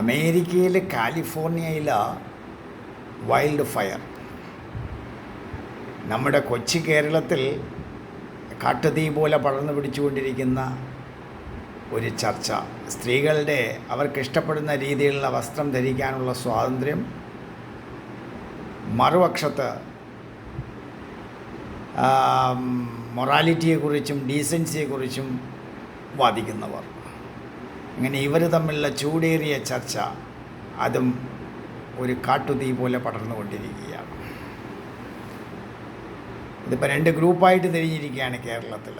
അമേരിക്കയിലെ കാലിഫോർണിയയിലെ wild fire. നമ്മുടെ കൊച്ചി കേരളത്തിൽ കാട്ടുതീ പോലെ പടർന്നു പിടിച്ചുകൊണ്ടിരിക്കുന്ന ഒരു ചർച്ച. സ്ത്രീകളുടെ അവർക്ക് ഇഷ്ടപ്പെടുന്ന രീതിയിലുള്ള വസ്ത്രം ധരിക്കാനുള്ള സ്വാതന്ത്ര്യം മറുപക്ഷത്ത് മൊറാലിറ്റിയെക്കുറിച്ചും ഡീസൻസിയെക്കുറിച്ചും വാദിക്കുന്നവർ. ഇങ്ങനെ ഇവർ തമ്മിലുള്ള ചൂടേറിയ ചർച്ച അതും ഒരു കാട്ടുതീ പോലെ പടർന്നുകൊണ്ടിരിക്കുകയാണ്. ഇതിപ്പോൾ രണ്ട് ഗ്രൂപ്പായിട്ട് തിരിഞ്ഞിരിക്കുകയാണ് കേരളത്തിൽ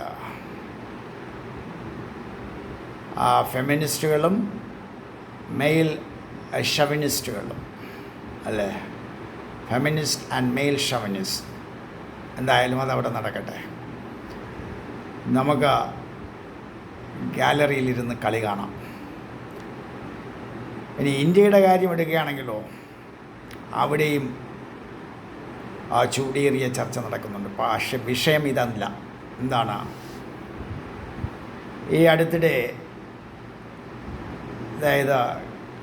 ആ ഫെമിനിസ്റ്റുകളും മെയിൽ ഷവനിസ്റ്റുകളും അല്ലേ? Feminist and male chauvinist. എന്തായാലും അതവിടെ നടക്കട്ടെ. നമുക്ക് ഗാലറിയിലിരുന്ന് കളി കാണാം. ഇനി ഇന്ത്യയുടെ കാര്യം എടുക്കുകയാണെങ്കിലോ അവിടെയും ആ ചൂടേറിയ ചർച്ച നടക്കുന്നുണ്ട്. പക്ഷെ വിഷയം ഇതല്ല. എന്താണ്? ഈ അടുത്തിടെ അതായത്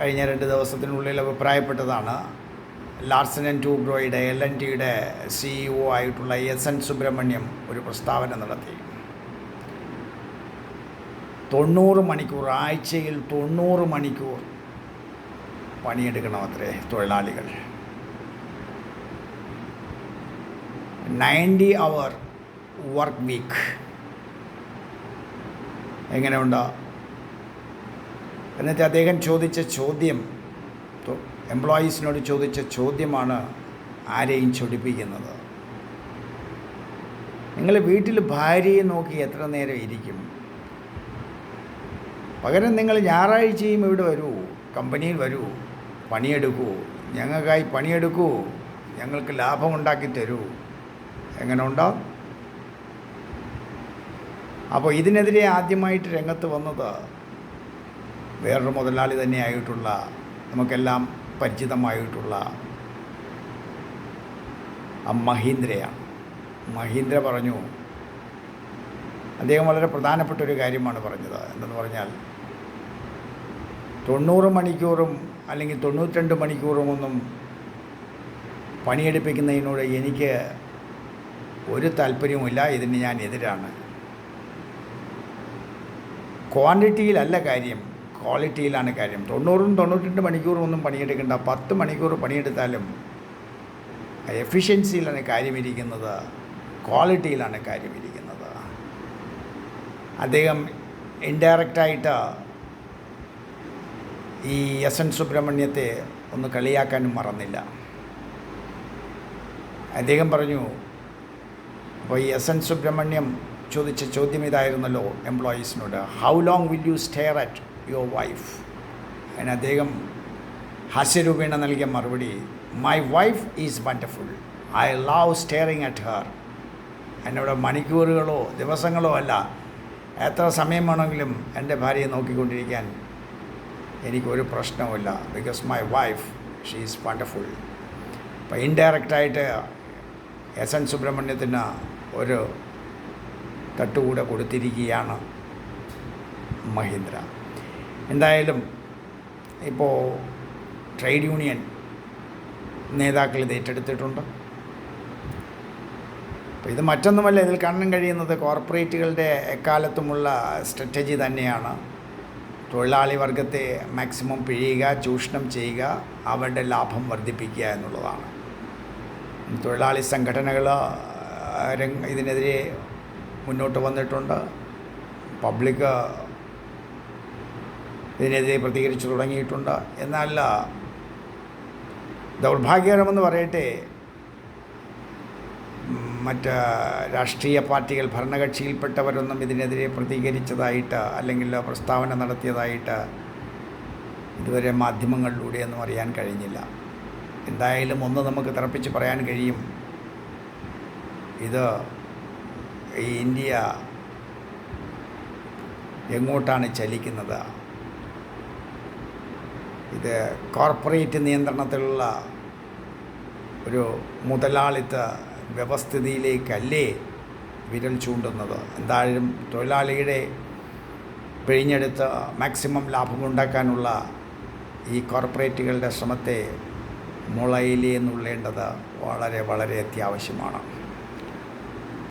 കഴിഞ്ഞ രണ്ട് ദിവസത്തിനുള്ളിൽ അഭിപ്രായപ്പെട്ടതാണ് ലാർസൻ ആൻഡ് ടൂബ്രോയുടെ എൽ എൻ ടിയുടെ സിഇഒ ആയിട്ടുള്ള എസ് എൻ സുബ്രഹ്മണ്യം ഒരു പ്രസ്താവന നടത്തി. തൊണ്ണൂറ് മണിക്കൂർ ആഴ്ചയിൽ തൊണ്ണൂറ് മണിക്കൂർ പണിയെടുക്കണം അത്രേ തൊഴിലാളികൾ. നയന്റി അവർ വർക്ക് വീക്ക് എങ്ങനെയുണ്ട്? എന്നിട്ട് അദ്ദേഹം ചോദിച്ച ചോദ്യം എംപ്ലോയീസിനോട് ചോദിച്ച ചോദ്യമാണ് ആരെയും ചൊടിപ്പിക്കുന്നത്. നിങ്ങൾ വീട്ടിൽ ഭാര്യയെ നോക്കി എത്ര നേരം ഇരിക്കും? പകരം നിങ്ങൾ ഞായറാഴ്ചയും ഇവിടെ വരൂ കമ്പനിയിൽ വരൂ പണിയെടുക്കൂ ഞങ്ങൾക്കായി പണിയെടുക്കൂ ഞങ്ങൾക്ക് ലാഭമുണ്ടാക്കി തരൂ. എങ്ങനെ ഉണ്ടോ? അപ്പോൾ ഇതിനെതിരെ ആദ്യമായിട്ട് രംഗത്ത് വന്നത് വേറൊരു മുതലാളി തന്നെയായിട്ടുള്ള നമുക്കെല്ലാം പരിചിതമായിട്ടുള്ള മഹീന്ദ്രയാണ്. മഹീന്ദ്ര പറഞ്ഞു അദ്ദേഹം വളരെ പ്രധാനപ്പെട്ട ഒരു കാര്യമാണ് പറഞ്ഞത്. എന്തെന്ന് പറഞ്ഞാൽ തൊണ്ണൂറ് മണിക്കൂറും അല്ലെങ്കിൽ തൊണ്ണൂറ്റിരണ്ട് മണിക്കൂറും ഒന്നും പണിയെടുപ്പിക്കുന്നതിനോട് എനിക്ക് ഒരു താല്പര്യവുമില്ല. ഇതിന് ഞാൻ എതിരാണ്. ക്വാണ്ടിറ്റിയിലല്ല കാര്യം. ക്വാളിറ്റിയിലാണ് കാര്യം. തൊണ്ണൂറും തൊണ്ണൂറ്റിരണ്ട് മണിക്കൂറും ഒന്നും പണിയെടുക്കേണ്ട. പത്ത് മണിക്കൂർ പണിയെടുത്താലും എഫിഷ്യൻസിയിലാണ് കാര്യമിരിക്കുന്നത്. ക്വാളിറ്റിയിലാണ് കാര്യമിരിക്കുന്നത്. അദ്ദേഹം ഇൻഡയറക്റ്റായിട്ട് ഈ എസ് എൻ സുബ്രഹ്മണ്യത്തെ ഒന്ന് കളിയാക്കാനും മറന്നില്ല. അദ്ദേഹം പറഞ്ഞു അപ്പോൾ ഈ എസ് എൻ സുബ്രഹ്മണ്യം ചോദിച്ച ചോദ്യം ഇതായിരുന്നല്ലോ എംപ്ലോയീസിനോട് how long will you stare at your wife അതിന് അദ്ദേഹം ഹാസ്യരൂപേണ നൽകിയ മറുപടി my wife is wonderful I love staring at her എന്നോട് മണിക്കൂറുകളോ ദിവസങ്ങളോ അല്ല എത്ര സമയം വേണമെങ്കിലും എന്റെ ഭാര്യയെ നോക്കിക്കൊണ്ടിരിക്കാൻ എനിക്കൊരു പ്രശ്നവുമില്ല. Because my wife she is wonderful അപ്പോൾ ഇൻഡയറക്റ്റായിട്ട് എസ് എൻ സുബ്രഹ്മണ്യത്തിന് ഒരു തട്ടുകൂടെ കൊടുത്തിരിക്കുകയാണ് മഹീന്ദ്ര. എന്തായാലും ഇപ്പോൾ ട്രേഡ് യൂണിയൻ നേതാക്കൾ ഇത് ഏറ്റെടുത്തിട്ടുണ്ട്. അപ്പോൾ ഇത് മറ്റൊന്നുമല്ല ഇതിൽ കാണാൻ കഴിയുന്നത് കോർപ്പറേറ്റുകളുടെ എക്കാലത്തുമുള്ള സ്ട്രാറ്റജി തന്നെയാണ്. തൊഴിലാളി വർഗത്തെ മാക്സിമം പിഴിയുക ചൂഷണം ചെയ്യുക അവരുടെ ലാഭം വർദ്ധിപ്പിക്കുക എന്നുള്ളതാണ്. തൊഴിലാളി സംഘടനകൾ ഇതിനെതിരെ മുന്നോട്ട് വന്നിട്ടുണ്ട്. പബ്ലിക് ഇതിനെതിരെ പ്രതികരിച്ചു തുടങ്ങിയിട്ടുണ്ട്. എന്നാൽ ദൗർഭാഗ്യകരമെന്ന് പറയട്ടെ മറ്റ് രാഷ്ട്രീയ പാർട്ടികൾ ഭരണകക്ഷിയിൽപ്പെട്ടവരൊന്നും ഇതിനെതിരെ പ്രതികരിച്ചതായിട്ട് അല്ലെങ്കിൽ പ്രസ്താവന നടത്തിയതായിട്ട് ഇതുവരെ മാധ്യമങ്ങളിലൂടെയൊന്നും അറിയാൻ കഴിഞ്ഞില്ല. എന്തായാലും ഒന്ന് നമുക്ക് തറപ്പിച്ച് പറയാൻ കഴിയും. ഇത് ഈ ഇന്ത്യ എങ്ങോട്ടാണ് ചലിക്കുന്നത്? ഇത് കോർപ്പറേറ്റ് നിയന്ത്രണത്തിലുള്ള ഒരു മുതലാളിത്ത വ്യവസ്ഥിതിയിലേക്കല്ലേ വിരൽ ചൂണ്ടുന്നത്? എന്തായാലും തൊഴിലാളിയുടെ പിഴിഞ്ഞെടുത്ത് മാക്സിമം ലാഭമുണ്ടാക്കാനുള്ള ഈ കോർപ്പറേറ്റുകളുടെ ശ്രമത്തെ മുളയിലേ എന്നുള്ളേണ്ടത് വളരെ വളരെ അത്യാവശ്യമാണ്.